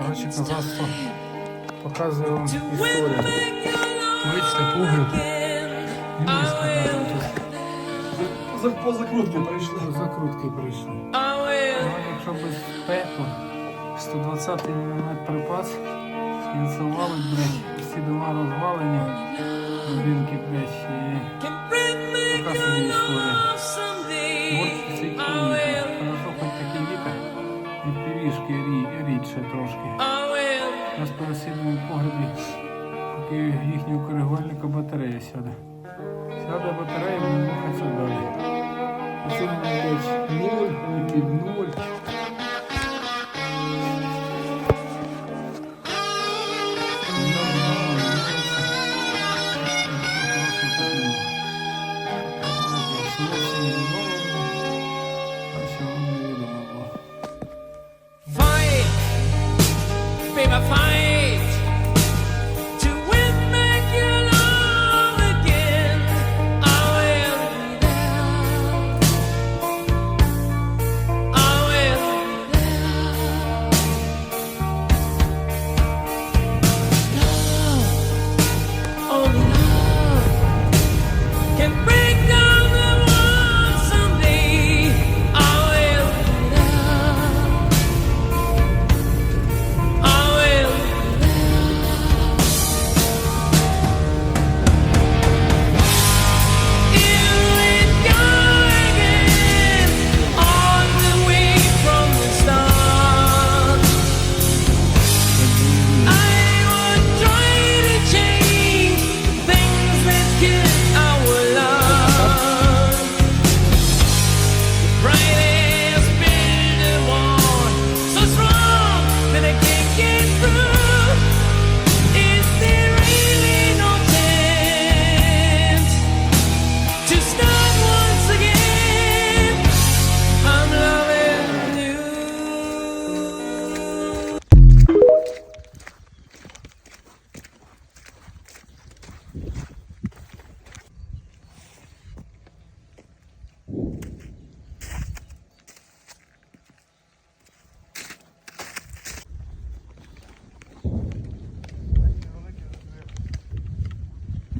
Коротше, казацтво показує вам історію. Бачите, навіть по закрутки прийшли. Закрутки прийшли. Ну, якщо без пеку, 120 мм припас, він це блядь, всі дома розвалені, будинки, блядь, і така собі історія. Рідше трошки. По сусідному погребі, поки їхнього коригувальника батарея сяде. Сяде батарея, ми рухатися далі. Оце мене десь нуль, і під нуль.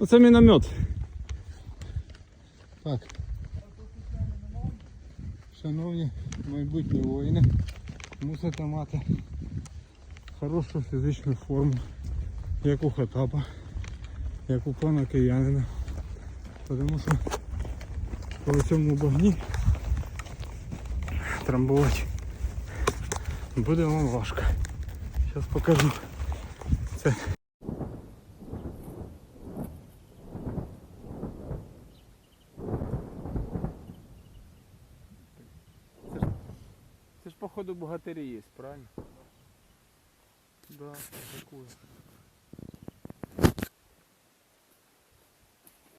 Оце міномет. Так. Шановні майбутні воїни, мусите мати хорошу фізичну форму, як у Хатапа, як у пана киянина. Тому що по цьому багні трамбувати буде вам важко. Зараз покажу. Це походу богатирі є, правильно? Да, такую.